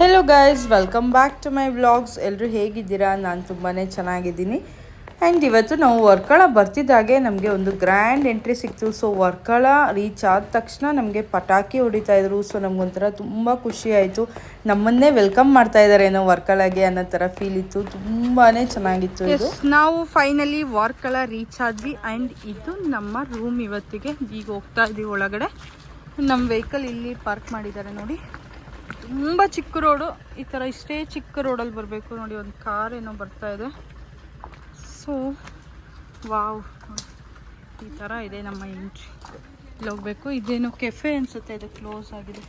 Hello guys welcome back to my vlogs ಎಲ್ಲರೂ ಹೇಗಿದ್ದೀರಾ? ನಾನು ತುಂಬಾ ಚೆನ್ನಾಗಿದ್ದೀನಿ. ಆ್ಯಂಡ್ ಇವತ್ತು ನಾವು ವರ್ಕಳ ಬರ್ತಿದ್ದಾಗೆ ನಮಗೆ ಒಂದು ಗ್ರ್ಯಾಂಡ್ ಎಂಟ್ರಿ ಸಿಕ್ತು. ಸೊ ವರ್ಕಳ ರೀಚ್ ಆದ ತಕ್ಷಣ ನಮಗೆ ಪಟಾಕಿ ಹೊಡಿತಾ ಇದ್ರು. ಸೊ ನಮಗೊಂಥರ ತುಂಬ ಖುಷಿ ಆಯಿತು. ನಮ್ಮನ್ನೇ ವೆಲ್ಕಮ್ ಮಾಡ್ತಾ ಇದ್ದಾರೆ ಏನೋ ವರ್ಕಳಗೆ ಅನ್ನೋ ಥರ ಫೀಲ್ ಇತ್ತು. ತುಂಬಾ ಚೆನ್ನಾಗಿತ್ತು ನಾವು ಫೈನಲಿ ವರ್ಕಳ ರೀಚ್ ಆದ್ವಿ. ಆ್ಯಂಡ್ ಇದು ನಮ್ಮ ರೂಮ್ ಇವತ್ತಿಗೆ. ಈಗ ಹೋಗ್ತಾ ಇದ್ದೀವಿ ಒಳಗಡೆ. ನಮ್ಮ ವೆಹಿಕಲ್ ಇಲ್ಲಿ ಪಾರ್ಕ್ ಮಾಡಿದ್ದಾರೆ ನೋಡಿ. ತುಂಬ ಚಿಕ್ಕ ರೋಡು. ಈ ಥರ ಇಷ್ಟೇ ಚಿಕ್ಕ ರೋಡಲ್ಲಿ ಬರಬೇಕು. ನೋಡಿ, ಒಂದು ಕಾರ್ ಏನೋ ಬರ್ತಾ ಇದೆ. So wow. ಈ ಥರ ಇದೆ ನಮ್ಮ ಎಂಟ್ರಿ ಇಲ್ಲಿ ಹೋಗ್ಬೇಕು. ಇದೇನು ಕೆಫೆ ಅನಿಸುತ್ತೆ. ಇದು ಕ್ಲೋಸ್ ಆಗಿದೆ.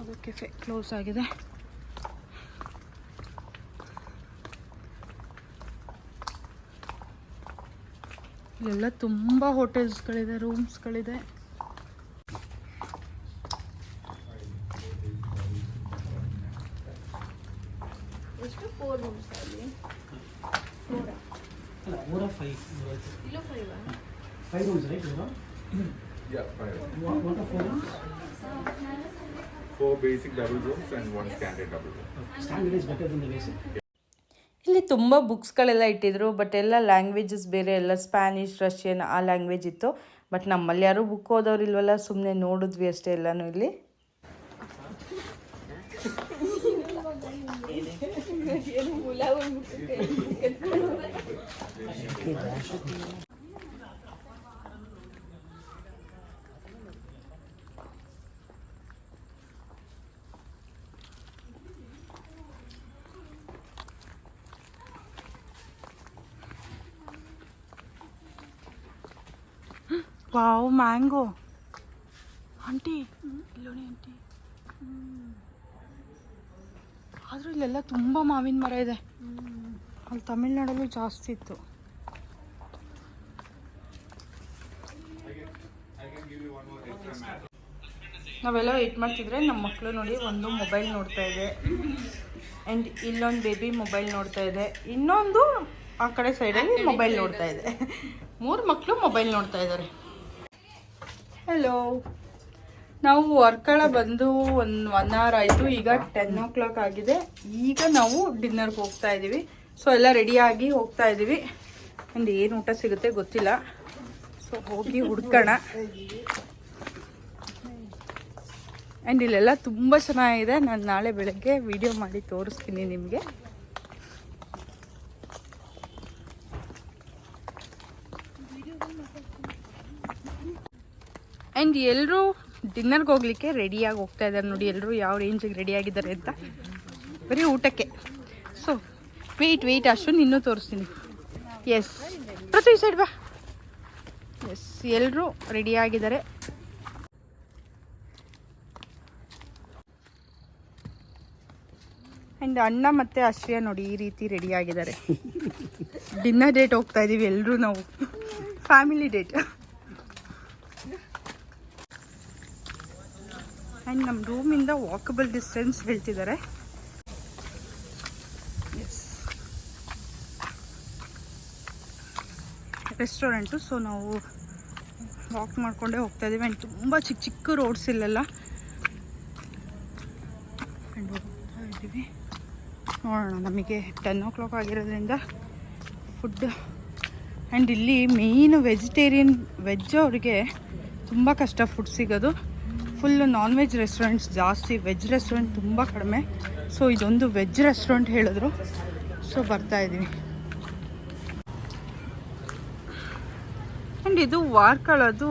ಅದು ಕೆಫೆ ಕ್ಲೋಸ್ ಆಗಿದೆ. ಇಲ್ಲೆಲ್ಲ ತುಂಬ ಹೋಟೆಲ್ಸ್ಗಳಿದೆ ರೂಮ್ಸ್ಗಳಿದೆ ಅಲ್ಲ ಮೂರ ಫೈವ್ ಫೈವ್ ರೂಮ್ಸ್ ರೈಟ್ ಇವರು Yeah, five. What of four rooms Four basic double rooms and one standard double room. Standard is better than the basic. ಇಲ್ಲಿ ತುಂಬ ಬುಕ್ಸ್ಗಳೆಲ್ಲ ಇಟ್ಟಿದ್ರು ಬಟ್ ಎಲ್ಲ ಲ್ಯಾಂಗ್ವೇಜಸ್ ಬೇರೆ ಎಲ್ಲ ಸ್ಪ್ಯಾನಿಷ್ ರಷ್ಯನ್ ಆ ಲ್ಯಾಂಗ್ವೇಜ್ ಇತ್ತು. ಬಟ್ ನಮ್ಮಲ್ಲಿ ಯಾರು ಬುಕ್ ಓದೋರು ಇಲ್ವಲ್ಲ ಸುಮ್ಮನೆ ನೋಡಿದ್ವಿ ಅಷ್ಟೇ ಎಲ್ಲನೂ ಇಲ್ಲಿ. Wow mango. ಆಂಟಿ, ಇಲ್ಲೋಡಿ ಆಂಟಿ. ಆದರೂ ಇಲ್ಲೆಲ್ಲ ತುಂಬ ಮಾವಿನ ಮರ ಇದೆ. ಅಲ್ಲಿ ತಮಿಳ್ನಾಡಲ್ಲೂ ಜಾಸ್ತಿ ಇತ್ತು. ನಾವೆಲ್ಲ ವೇಟ್ ಮಾಡ್ತಿದ್ರೆ ನಮ್ಮ ಮಕ್ಕಳು ನೋಡಿ ಒಂದು ಮೊಬೈಲ್ ನೋಡ್ತಾ ಇದೆ. ಆ್ಯಂಡ್ ಇಲ್ಲೊಂದು ಬೇಬಿ ಮೊಬೈಲ್ ನೋಡ್ತಾ ಇದೆ. ಇನ್ನೊಂದು ಆ ಕಡೆ ಸೈಡಲ್ಲಿ ಮೊಬೈಲ್ ನೋಡ್ತಾ ಇದೆ. ಮೂರು ಮಕ್ಕಳು ಮೊಬೈಲ್ ನೋಡ್ತಾ ಇದ್ದಾರೆ ಹಲೋ ನಾವು ವರ್ಕಳ ಬಂದು ಒಂದು ಒನ್ ಅವರ್ ಆಯಿತು. ಈಗ ಟೆನ್ ಓ ಕ್ಲಾಕ್ ಆಗಿದೆ. ಈಗ ನಾವು ಡಿನ್ನರ್ಗೆ ಹೋಗ್ತಾ ಇದ್ದೀವಿ ಸೊ ಎಲ್ಲ ರೆಡಿಯಾಗಿ ಹೋಗ್ತಾ ಇದ್ದೀವಿ ಆ್ಯಂಡ್ ಏನು ಊಟ ಸಿಗುತ್ತೆ ಗೊತ್ತಿಲ್ಲ. ಸೊ ಹೋಗಿ ಹುಡ್ಕೋಣ. ಆ್ಯಂಡ್ ಇಲ್ಲೆಲ್ಲ ತುಂಬ ಚೆನ್ನಾಗಿದೆ. ನಾನು ನಾಳೆ ಬೆಳಗ್ಗೆ ವಿಡಿಯೋ ಮಾಡಿ ತೋರಿಸ್ತೀನಿ ನಿಮಗೆ. ಆ್ಯಂಡ್ ಎಲ್ಲರೂ ಡಿನ್ನರ್ಗೆ ಹೋಗ್ಲಿಕ್ಕೆ ರೆಡಿಯಾಗಿ ಹೋಗ್ತಾ ಇದ್ದಾರೆ ನೋಡಿ ಎಲ್ಲರೂ ಯಾವ ರೇಂಜಿಗೆ ರೆಡಿ ಆಗಿದ್ದಾರೆ ಅಂತ. ಬರೀ ಊಟಕ್ಕೆ. ಸೊ ವೆಯ್ಟ್ ವೆಯ್ಟ್ ಅಷ್ಟೊಂದು ಇನ್ನೂ ತೋರಿಸ್ತೀನಿ. ಎಸ್ ಪ್ರತಿ ಸೈಡ್ ಬಾ. ಎಸ್ ಎಲ್ಲರೂ ರೆಡಿಯಾಗಿದ್ದಾರೆ ಆ್ಯಂಡ್ ಅಣ್ಣ ಮತ್ತು ಆಶ್ರಯ ನೋಡಿ, ಈ ರೀತಿ ರೆಡಿಯಾಗಿದ್ದಾರೆ ಡಿನ್ನರ್ ಡೇಟ್ ಹೋಗ್ತಾ ಇದ್ದೀವಿ ಎಲ್ಲರೂ ನಾವು. ಫ್ಯಾಮಿಲಿ ಡೇಟ್ ಆ್ಯಂಡ್ ನಮ್ಮ ರೂಮಿಂದ ವಾಕಬಲ್ ಡಿಸ್ಟೆನ್ಸ್ ಹೇಳ್ತಿದ್ದಾರೆ ರೆಸ್ಟೋರೆಂಟು ಸೊ ನಾವು ವಾಕ್ ಮಾಡಿಕೊಂಡೇ ಹೋಗ್ತಾ ಇದ್ದೀವಿ. ಆ್ಯಂಡ್ ತುಂಬ ಚಿಕ್ಕ ಚಿಕ್ಕ ರೋಡ್ಸ್ ಇಲ್ಲೆಲ್ಲ. ಆ್ಯಂಡ್ ಹೋಗ್ತಾ ಇದ್ದೀವಿ. ನೋಡೋಣ, ನಮಗೆ ಟೆನ್ ಓ ಕ್ಲಾಕ್ ಆಗಿರೋದ್ರಿಂದ ಫುಡ್ ಆ್ಯಂಡ್ ಇಲ್ಲಿ ಮೇಯ್ನ್ ವೆಜಿಟೇರಿಯನ್ ವೆಜ್ ಅವ್ರಿಗೆ ತುಂಬ ಕಷ್ಟ ಫುಡ್ ಸಿಗೋದು. ಫುಲ್ ನಾನ್ ವೆಜ್ ರೆಸ್ಟೋರೆಂಟ್ಸ್ ಜಾಸ್ತಿ ವೆಜ್ ರೆಸ್ಟೋರೆಂಟ್ ತುಂಬ ಕಡಿಮೆ. ಸೊ ಇದೊಂದು ವೆಜ್ ರೆಸ್ಟೋರೆಂಟ್ ಹೇಳಿದ್ರು. ಸೊ ಬರ್ತಾ ಇದ್ದೀವಿ ಆ್ಯಂಡ್ ಇದು ವಾರ್ಕಳದು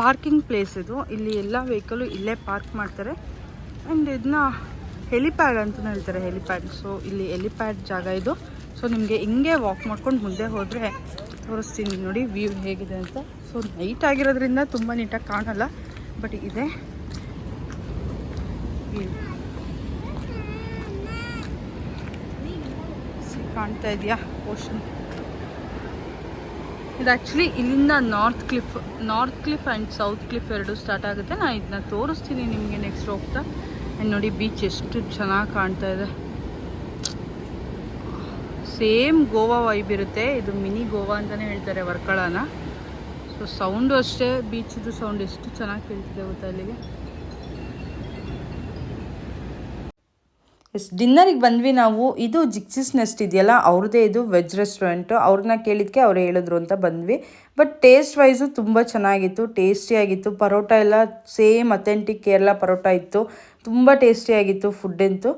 ಪಾರ್ಕಿಂಗ್ ಪ್ಲೇಸ್ ಇದು. ಇಲ್ಲಿ ಎಲ್ಲ ವೆಹಿಕಲು ಇಲ್ಲೇ ಪಾರ್ಕ್ ಮಾಡ್ತಾರೆ. ಆ್ಯಂಡ್ ಇದನ್ನ ಹೆಲಿಪ್ಯಾಡ್ ಅಂತ ಹೇಳ್ತಾರೆ ಹೆಲಿಪ್ಯಾಡ್ ಸೊ ಇಲ್ಲಿ ಹೆಲಿಪ್ಯಾಡ್ ಜಾಗ ಇದು. ಸೊ ನಿಮಗೆ ಹಿಂಗೆ ವಾಕ್ ಮಾಡ್ಕೊಂಡು ಮುಂದೆ ಹೋದರೆ ತೋರಿಸ್ತೀನಿ ನೋಡಿ ವ್ಯೂ ಹೇಗಿದೆ ಅಂತ. ಸೊ ನೈಟ್ ಆಗಿರೋದ್ರಿಂದ ತುಂಬ ನೀಟಾಗಿ ಕಾಣಲ್ಲ. ಬಟ್ ಇದೆ. ಕಾಣ್ತಾ ಇದೆಯಾ? ಓಷನ್ ಇದು ಆ್ಯಕ್ಚುಲಿ ಇಲ್ಲಿಂದ north cliff north cliff and south cliff ಎರಡು ಸ್ಟಾರ್ಟ್ ಆಗುತ್ತೆ. ನಾನು ಇದನ್ನ ತೋರಿಸ್ತೀನಿ ನಿಮಗೆ ನೆಕ್ಸ್ಟ್ ಹೋಗ್ತಾ ಆ್ಯಂಡ್ ನೋಡಿ ಬೀಚ್ ಎಷ್ಟು ಚೆನ್ನಾಗಿ ಕಾಣ್ತಾ ಇದೆ. ಸೇಮ್ ಗೋವಾ ವೈಬ್ ಇರುತ್ತೆ. ಇದು ಮಿನಿ ಗೋವಾ ಅಂತಲೇ ಹೇಳ್ತಾರೆ ವರ್ಕಳನ. ಸೊ ಸೌಂಡು ಅಷ್ಟೇ ಬೀಚಿದು ಸೌಂಡ್ ಎಷ್ಟು ಚೆನ್ನಾಗಿ ಕೇಳ್ತಿದೆ ಗೊತ್ತಾ ಅಲ್ಲಿಗೆ ಎಸ್ ಡಿನ್ನರಿಗೆ ಬಂದ್ವಿ ನಾವು. ಇದು ಜಿಕ್ಸಿಸ್ ನೆಸ್ಟ್ ಇದೆಯಲ್ಲ, ಅವ್ರದ್ದೇ ಇದು ವೆಜ್ ರೆಸ್ಟೋರೆಂಟು ಅವ್ರನ್ನ ಕೇಳಿದ್ಕೆ ಅವ್ರು ಹೇಳಿದ್ರು ಅಂತ ಬಂದ್ವಿ. ಬಟ್ ಟೇಸ್ಟ್ ವೈಸು ತುಂಬ ಚೆನ್ನಾಗಿತ್ತು ಟೇಸ್ಟಿಯಾಗಿತ್ತು ಪರೋಟ ಎಲ್ಲ ಸೇಮ್ ಅಥೆಂಟಿಕ್ ಕೇರಳ ಪರೋಟ ಇತ್ತು. ತುಂಬ ಟೇಸ್ಟಿಯಾಗಿತ್ತು ಫುಡ್ ಅಂತೂ.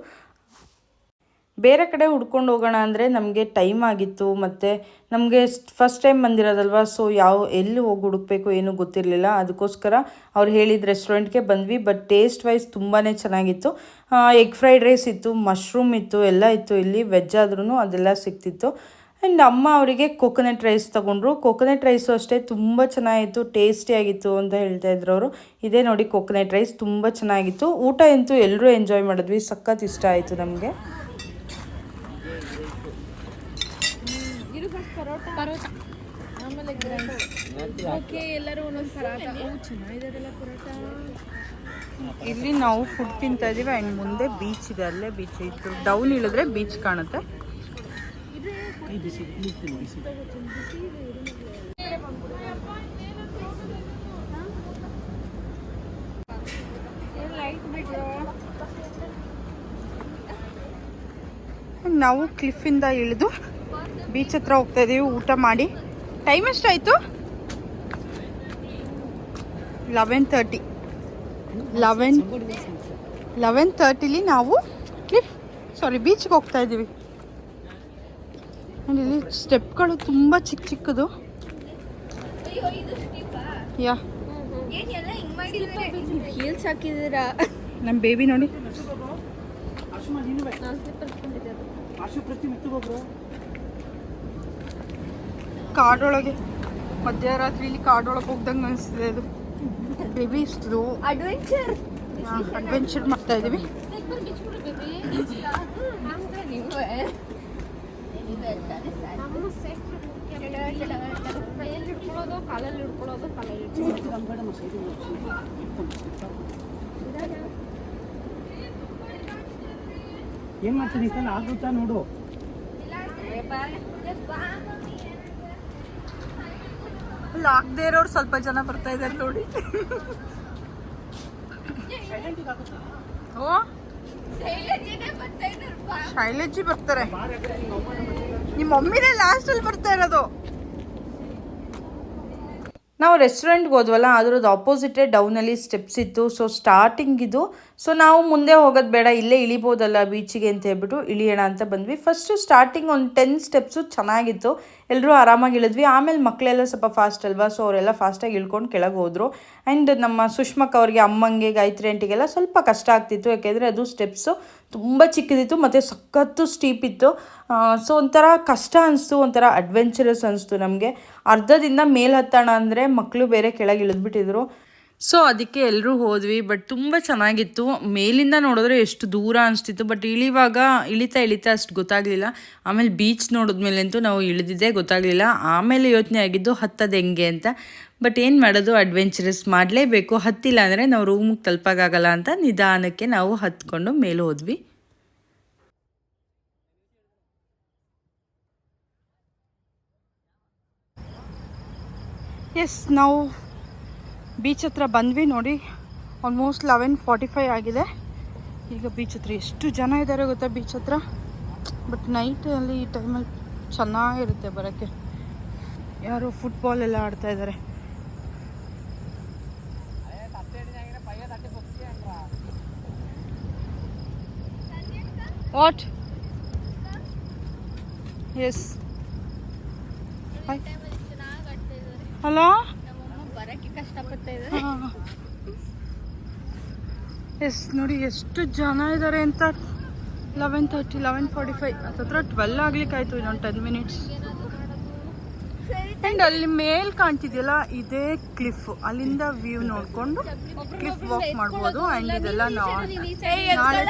ಬೇರೆ ಕಡೆ ಹುಡ್ಕೊಂಡು ಹೋಗೋಣ ಅಂದರೆ ನಮಗೆ ಟೈಮ್ ಆಗಿತ್ತು ಮತ್ತು ನಮಗೆ ಫಸ್ಟ್ ಟೈಮ್ ಬಂದಿರೋದಲ್ವ? ಸೊ ಯಾವ, ಎಲ್ಲಿ ಹೋಗಿ ಹುಡುಕ್ಬೇಕು ಏನೂ ಗೊತ್ತಿರಲಿಲ್ಲ. ಅದಕ್ಕೋಸ್ಕರ ಅವ್ರು ಹೇಳಿದ ರೆಸ್ಟೋರೆಂಟ್ಗೆ ಬಂದ್ವಿ. ಬಟ್ ಟೇಸ್ಟ್ ವೈಸ್ ತುಂಬಾ ಚೆನ್ನಾಗಿತ್ತು. ಎಗ್ ಫ್ರೈಡ್ ರೈಸ್ ಇತ್ತು ಮಶ್ರೂಮ್ ಇತ್ತು, ಎಲ್ಲ ಇತ್ತು. ಇಲ್ಲಿ ವೆಜ್ ಆದ್ರೂ ಅದೆಲ್ಲ ಸಿಕ್ತಿತ್ತು ಆ್ಯಂಡ್ ಅಮ್ಮ ಅವರಿಗೆ ಕೊಕೊನಟ್ ರೈಸ್ ತೊಗೊಂಡ್ರು. ಕೊಕೊನಟ್ ರೈಸು ಅಷ್ಟೇ ತುಂಬ ಚೆನ್ನಾಗಿತ್ತು ಟೇಸ್ಟಿಯಾಗಿತ್ತು ಅಂತ ಹೇಳ್ತಾ ಇದ್ರು ಅವರು. ಇದೇ ನೋಡಿ ಕೊಕೊನಟ್ ರೈಸ್ ತುಂಬ ಚೆನ್ನಾಗಿತ್ತು. ಊಟ ಅಂತೂ ಎಲ್ಲರೂ ಎಂಜಾಯ್ ಮಾಡಿದ್ವಿ. ಸಖತ್ ಇಷ್ಟ ಆಯಿತು ನಮಗೆ ಪರೋಟ ಆಮೇಲೆ ಓಕೆ ಎಲ್ಲರೂ ಒಂದೊಂದು ಪರೋಟ ಓ ಚೆನ್ನಾಗಿದಾರಲ್ಲ ಇಲ್ಲಿ ನಾವು ಫುಡ್ ತಿಂತ ಇದೀವಿ. ಆ್ಯಂಡ್ ಮುಂದೆ ಬೀಚ್ ಇದೆ. ಅಲ್ಲೇ ಬೀಚ್ ಇತ್ತು ಡೌನ್ ಇಳಿದ್ರೆ ಬೀಚ್ ಕಾಣುತ್ತೆ. ನಾವು ಕ್ಲಿಫ್ ಇಂದ ನಾವು ಕ್ಲಿಫಿಂದ ಇಳಿದು ಬೀಚ್ ಹತ್ರ ಹೋಗ್ತಾ ಇದೀವಿ. ಊಟ ಮಾಡಿ. ಟೈಮ್ ಎಷ್ಟಾಯಿತು? ಲೆವೆನ್ ತರ್ಟಿ ಲೆವೆನ್ ಲೆವೆನ್ ತರ್ಟಿಲಿ ನಾವು ಕ್ಲಿಫ್ ಸಾರಿ ಬೀಚ್ಗೆ ಹೋಗ್ತಾ ಇದ್ದೀವಿ. ಇಲ್ಲಿ ಸ್ಟೆಪ್ಗಳು ತುಂಬ ಚಿಕ್ಕ ಚಿಕ್ಕದು. ಯಾ ಹೀಲ್ಸ್ ಹಾಕಿದ್ದೀರಾ? ನಮ್ಮ ಬೇಬಿ ನೋಡಿ. ಕಾಡೊಳಗೆ. ಮಧ್ಯರಾತ್ರಿಲಿ ಕಾಡೊಳಗೆ ಹೋಗ್ದಂಗೆ ಅನಿಸ್ತಿದೆ ಇದು. ಬೇಬಿ ಸ್ಲೋ ಅಡ್ವೆಂಚರ್ ಅಡ್ವೆಂಚರ್ ಮಾಡ್ತಾ ಇದೀವಿ. ಕೈಯಲ್ಲಿ ಹಿಡ್ಕೊಳ್ಳೋದು ಕಾಲಲ್ಲಿ ಹಿಡ್ಕೊಳ್ಳೋದು ಕಾಲಲ್ಲಿ ಏನ್ ಮಾಡ್ತೀನಿ ಸರ್ ಆಗುತ್ತಾ ನೋಡು ಆಗದೆ ಇರೋರು ಸ್ವಲ್ಪ ಜನ ಬರ್ತಾ ಇದ್ದಾರೆ ನೋಡಿ. ಓ ಶೈಲಜ್ಜಿ ಬರ್ತಾರೆ. ನಿಮ್ಮ ಮಮ್ಮಿನೇ ಲಾಸ್ಟಲ್ಲಿ ಬರ್ತಾ ಇರೋದು. ನಾವು ರೆಸ್ಟೋರೆಂಟ್ಗೆ ಹೋದ್ವಲ್ಲ, ಅದ್ರದ್ದು ಆಪೋಸಿಟೇ ಡೌನಲ್ಲಿ ಸ್ಟೆಪ್ಸ್ ಇತ್ತು. ಸೊ ಸ್ಟಾರ್ಟಿಂಗ್ ಇದು. ಸೊ ನಾವು ಮುಂದೆ ಹೋಗೋದು ಬೇಡ, ಇಲ್ಲೇ ಇಳಿಬೋದಲ್ಲ ಬೀಚಿಗೆ ಅಂತ ಹೇಳ್ಬಿಟ್ಟು ಇಳಿಯೋಣ ಅಂತ ಬಂದ್ವಿ. ಫಸ್ಟು ಸ್ಟಾರ್ಟಿಂಗ್ ಒಂದು ಟೆನ್ ಸ್ಟೆಪ್ಸು ಚೆನ್ನಾಗಿತ್ತು. ಎಲ್ಲರೂ ಆರಾಮಾಗಿ ಇಳಿದ್ವಿ. ಆಮೇಲೆ ಮಕ್ಕಳೆಲ್ಲ ಸ್ವಲ್ಪ ಫಾಸ್ಟ್ ಅಲ್ವಾ ಸೊ ಅವರೆಲ್ಲ ಫಾಸ್ಟಾಗಿ ಇಳ್ಕೊಂಡು ಕೆಳಗೆ ಹೋದರು. ಆ್ಯಂಡ್ ನಮ್ಮ ಸುಷ್ಮಕ್ಕ ಅವ್ರಿಗೆ, ಅಮ್ಮಂಗೆ, ಗಾಯತ್ರಿ ಆಂಟಿಗೆಲ್ಲ ಸ್ವಲ್ಪ ಕಷ್ಟ ಆಗ್ತಿತ್ತು. ಯಾಕೆಂದರೆ ಅದು ಸ್ಟೆಪ್ಸು ತುಂಬ ಚಿಕ್ಕದಿತ್ತು, ಮತ್ತು ಸಖತ್ತು ಸ್ಟೀಪ್ ಇತ್ತು. ಸೊ ಒಂಥರ ಕಷ್ಟ ಅನಿಸ್ತು, ಒಂಥರ ಅಡ್ವೆಂಚರಸ್ ಅನಿಸ್ತು ನಮಗೆ. ಅರ್ಧದಿಂದ ಮೇಲೆ ಹತ್ತೋಣ ಅಂದರೆ ಮಕ್ಕಳು ಬೇರೆ ಕೆಳಗೆ ಇಳಿದ್ಬಿಟ್ಟಿದ್ರು. ಸೊ ಅದಕ್ಕೆ ಎಲ್ಲರೂ ಹೋದ್ವಿ ಬಟ್ ತುಂಬ ಚೆನ್ನಾಗಿತ್ತು. ಮೇಲಿಂದ ನೋಡಿದ್ರೆ ಎಷ್ಟು ದೂರ ಅನಿಸ್ತಿತ್ತು ಬಟ್ ಇಳಿವಾಗ ಇಳಿತಾ ಇಳಿತಾ ಅಷ್ಟು ಗೊತ್ತಾಗಲಿಲ್ಲ. ಆಮೇಲೆ ಬೀಚ್ ನೋಡಿದ್ಮೇಲಂತೂ ನಾವು ಇಳಿದಿದ್ದೇ ಗೊತ್ತಾಗಲಿಲ್ಲ. ಆಮೇಲೆ ಯೋಚನೆ ಆಗಿದ್ದು ಹತ್ತದು ಹೆಂಗೆ ಅಂತ. ಬಟ್ ಏನು ಮಾಡೋದು? ಅಡ್ವೆಂಚರಸ್ ಮಾಡಲೇಬೇಕು. ಹತ್ತಿಲ್ಲ ಅಂದರೆ ನಾವು ರೂಮಿಗೆ ತಲುಪೋಕ್ಕಾಗಲ್ಲ ಅಂತ ನಿಧಾನಕ್ಕೆ ನಾವು ಹತ್ಕೊಂಡು ಮೇಲೆ ಹೋದ್ವಿ. ಎಸ್ ನಾವು ಬೀಚ್ ಹತ್ರ ಬಂದ್ವಿ ನೋಡಿ. ಆಲ್ಮೋಸ್ಟ್ ಲೆವೆನ್ ಫಾರ್ಟಿ ಫೈವ್ ಆಗಿದೆ. ಈಗ ಬೀಚ್ ಹತ್ರ ಎಷ್ಟು ಜನ ಇದ್ದಾರೆ ಗೊತ್ತಾ ಬೀಚ್ ಹತ್ರ? ಬಟ್ ನೈಟಲ್ಲಿ ಈ ಟೈಮಲ್ಲಿ ಚೆನ್ನಾಗಿರುತ್ತೆ ಬರೋಕ್ಕೆ. ಯಾರು ಫುಟ್ಬಾಲ್ ಎಲ್ಲ ಆಡ್ತಾ ಇದ್ದಾರೆ. ವಾಟ್ ಎಸ್ ಹಲೋ ಎಸ್ ನೋಡಿ ಎಷ್ಟು ಜನ ಇದ್ದಾರೆ ಅಂತ. Eleven thirty eleven forty five ಹತ್ರ ಟ್ವೆಲ್ ಆಗ್ಲಿಕ್ಕಾಯ್ತು ಇನ್ನೊಂದು ಟೆನ್ ಮಿನಿಟ್ಸ್ ಆ್ಯಂಡ್ ಅಲ್ಲಿ ಮೇಲ್ ಕಾಣ್ತಿದೆಯಲ್ಲ ಇದೇ ಕ್ಲಿಫ್ ಅಲ್ಲಿಂದ ವ್ಯೂ ನೋಡಿಕೊಂಡು ಕ್ಲಿಫ್ ವಾಕ್ ಮಾಡ್ಬೋದು ಆ್ಯಂಡ್ ಇದೆಲ್ಲ ನಾಳೆ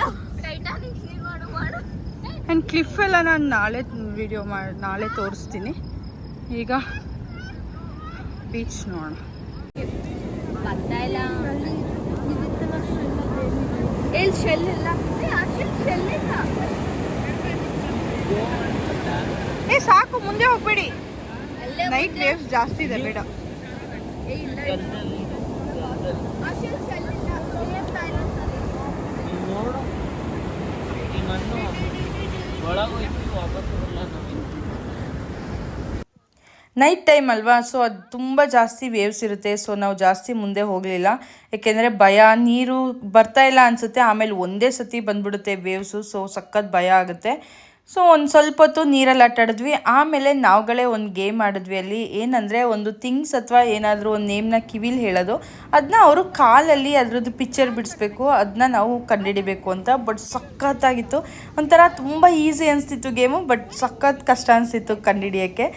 ಆ್ಯಂಡ್ ಕ್ಲಿಫ್ ಎಲ್ಲ ನಾನು ನಾಳೆ ವಿಡಿಯೋ ಮಾಡಿ ನಾಳೆ ತೋರಿಸ್ತೀನಿ. ಈಗ ಬೀಚ್ ನೋಡೋಣ. ಏ ಸಾಕು ಮುಂದೆ ಹೋಗ್ಬೇಡಿ. ನೈಟ್ ವೇವ್ಸ್ ಜಾಸ್ತಿ ಇದೆ ಬೇಡ. ನೈಟ್ ಟೈಮ್ ಅಲ್ವಾ? ಸೊ ಅದು ತುಂಬ ಜಾಸ್ತಿ ವೇವ್ಸ್ ಇರುತ್ತೆ. ಸೊ ನಾವು ಜಾಸ್ತಿ ಮುಂದೆ ಹೋಗಲಿಲ್ಲ. ಏಕೆಂದರೆ ಭಯ, ನೀರು ಬರ್ತಾ ಇಲ್ಲ ಅನಿಸುತ್ತೆ. ಆಮೇಲೆ ಒಂದೇ ಸತಿ ಬಂದ್ಬಿಡುತ್ತೆ ವೇವ್ಸು ಸೊ ಸಖತ್ ಭಯ ಆಗುತ್ತೆ. ಸೊ ಒಂದು ಸ್ವಲ್ಪ ಹೊತ್ತು ನೀರಲ್ಲಿ ಆಟ ಆಡಿದ್ವಿ ಆಮೇಲೆ ನಾವುಗಳೇ ಒಂದು ಗೇಮ್ ಆಡಿದ್ವಿ ಅಲ್ಲಿ. ಏನಂದರೆ ಒಂದು ಥಿಂಗ್ಸ್ ಅಥವಾ ಏನಾದರೂ ಒಂದು ನೇಮ್ನ ಕಿವಿಲಿ ಹೇಳೋದು. ಅದನ್ನ ಅವರು ಕಾಲಲ್ಲಿ ಅದರದ್ದು ಪಿಕ್ಚರ್ ಬಿಡಿಸ್ಬೇಕು. ಅದನ್ನ ನಾವು ಕಂಡುಹಿಡಿಬೇಕು ಅಂತ. ಬಟ್ ಸಖತ್ತಾಗಿತ್ತು. ಒಂಥರ ತುಂಬ ಈಸಿ ಅನಿಸ್ತಿತ್ತು ಗೇಮು ಬಟ್ ಸಖತ್ ಕಷ್ಟ ಅನಿಸ್ತಿತ್ತು ಕಂಡುಹಿಡಿಯೋಕ್ಕೆ.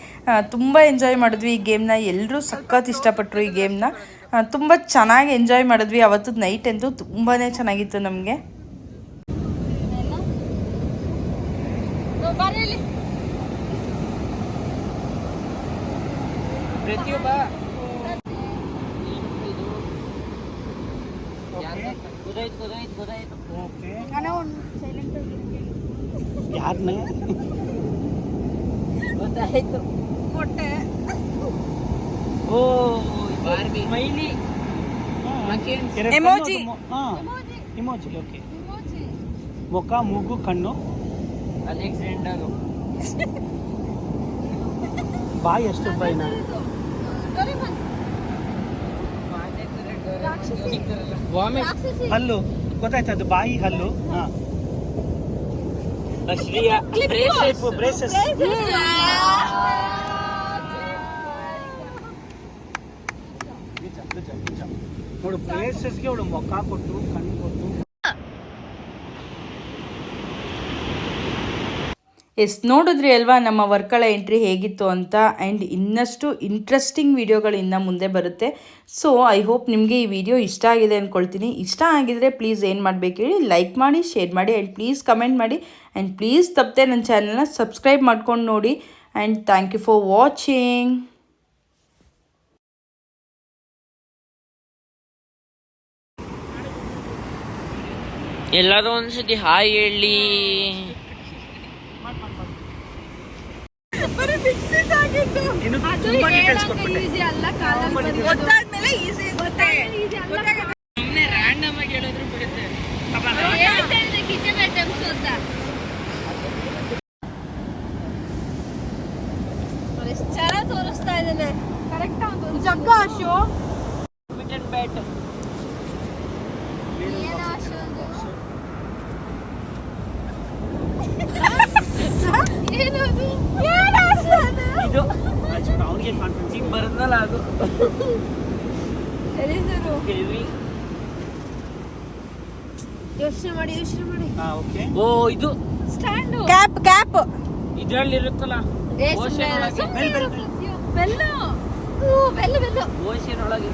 ತುಂಬ ಎಂಜಾಯ್ ಮಾಡಿದ್ವಿ ಈ ಗೇಮ್ನ ಎಲ್ಲರೂ ಸಖತ್ ಇಷ್ಟಪಟ್ಟರು ಈ ಗೇಮ್ನ ತುಂಬ ಚೆನ್ನಾಗಿ ಎಂಜಾಯ್ ಮಾಡಿದ್ವಿ. ಅವತ್ತು ನೈಟ್ ಅಂತೂ ತುಂಬಾ ಚೆನ್ನಾಗಿತ್ತು ನಮಗೆ. ಪ್ರತಿಯೊಬ್ಬ ಓಕೆ. ಗೊತ್ತಾಯ್ತು. ಯಾರನ್ನೇ ಕೊಟ್ಟೆ ಓ ಮೈಲಿ ಎಮೋಜಿ ಇಮೋಜಿ ಓಕೆ ಮುಖ ಮೂಗು ಕಣ್ಣು. ಅಲೆಕ್ಸಾಂಡರ್. ಬಾಯಿ ಎಷ್ಟು ಬಾಯಿನ ಹಲ್ಲು ಗೊತ್ತಾಯ್ತು ಅದು ಬಾಯಿ ಹಲ್ಲು. ಹಾ. ಬ್ರೇಸಸ್ ನಿಜ ನಿಜ ನಿಜ ನೋಡು ಬ್ರೇಸಸ್ಗೆ ಅವಳು ಮುಖ ಕೊಟ್ಟು ಕಣ್ಣು ಕೊಟ್ಟು ಎಸ್, ನೋಡಿದ್ರಿ ಅಲ್ವಾ ನಮ್ಮ ವರ್ಕಳ ಎಂಟ್ರಿ ಹೇಗಿತ್ತು ಅಂತ? ಆ್ಯಂಡ್ ಇನ್ನಷ್ಟು ಇಂಟ್ರೆಸ್ಟಿಂಗ್ ವಿಡಿಯೋಗಳು ಇನ್ನು ಮುಂದೆ ಬರುತ್ತೆ. ಸೊ ಐ ಹೋಪ್ ನಿಮಗೆ ಈ ವಿಡಿಯೋ ಇಷ್ಟ ಆಗಿದೆ ಅಂದ್ಕೊಳ್ತೀನಿ ಇಷ್ಟ ಆಗಿದರೆ ಪ್ಲೀಸ್ ಏನು ಮಾಡಬೇಕು ಹೇಳಿ ಲೈಕ್ ಮಾಡಿ ಶೇರ್ ಮಾಡಿ ಆ್ಯಂಡ್ ಪ್ಲೀಸ್ ಕಮೆಂಟ್ ಮಾಡಿ. ಆ್ಯಂಡ್ ಪ್ಲೀಸ್ ತಪ್ಪದೆ ನನ್ನ ಚಾನಲ್ನ ಸಬ್ಸ್ಕ್ರೈಬ್ ಮಾಡ್ಕೊಂಡು ನೋಡಿ. And thank you for watching ಎಲ್ಲರೂ ಹಾಯ್ ಹೇಳಿ. ಇನ್ನು ತುಂಬಾ ಡೀಟೇಲ್ಸ್ ಕೊಟ್ಬಿಟ್ಟೆ ಈಸಿ ಅಲ್ಲ ಕಾಲಲ್ಲಿ ಗೊತ್ತಾದ್ಮೇಲೆ ಈಸಿ ಈಸಿ ಅಲ್ಲ ಸುಮ್ಮನೆ ರ್ಯಾಂಡಮ್ ಆಗಿ ಹೇಳಿದ್ರು ಬಿಡುತ್ತೆ ಕಿಚನ್ ಐಟಮ್ಸ್ ಅಂತ ಎಷ್ಟು ಚೆನ್ನಾಗಿ ತೋರಿಸ್ತಾ ಇದ್ದಾನೆ correct Jagga show beaten bat ಏನು ಆಶು ಏನು ಅದು ಏನು ಆಶು ಅದು ಇದು ಅವ್ನಿಗೆ ಕಾನ್ಫಿಡೆನ್ಸ್ ಈಗ ಬರೋದಲ್ಲ ಅದು. ಯೋಚನೆ ಮಾಡಿ ಯೋಚನೆ ಮಾಡಿ. ಹಾ ಓಕೆ ಓ ಇದು ಸ್ಟ್ಯಾಂಡ್ ಕ್ಯಾಪ್ ಕ್ಯಾಪ್ ಇದ್ರಲ್ಲಿ ಇರುತ್ತಲ್ಲ? ಓಷನ್ ಒಳಗೆ. ಬೆಲ್ಲ. ಓ ಬೆಲ್ಲ ಬೆಲ್ಲ. ಓಷನ್ ಒಳಗೆ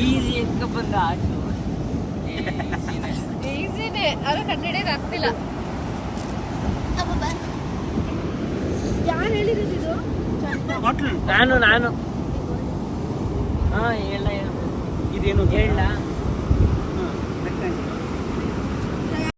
ಈಸಿ ಎತ್ಕ ಬಂದ ಆಚು ಈಸಿನೇ ಆದ್ರೆ ಕಂಡಿಡಿಯಕ್ ಆಗ್ತಿಲ್ಲ ನಾನು ನಾನು. ಹಾ ಹೇಳ ಇದೇನು ಹೇಳ.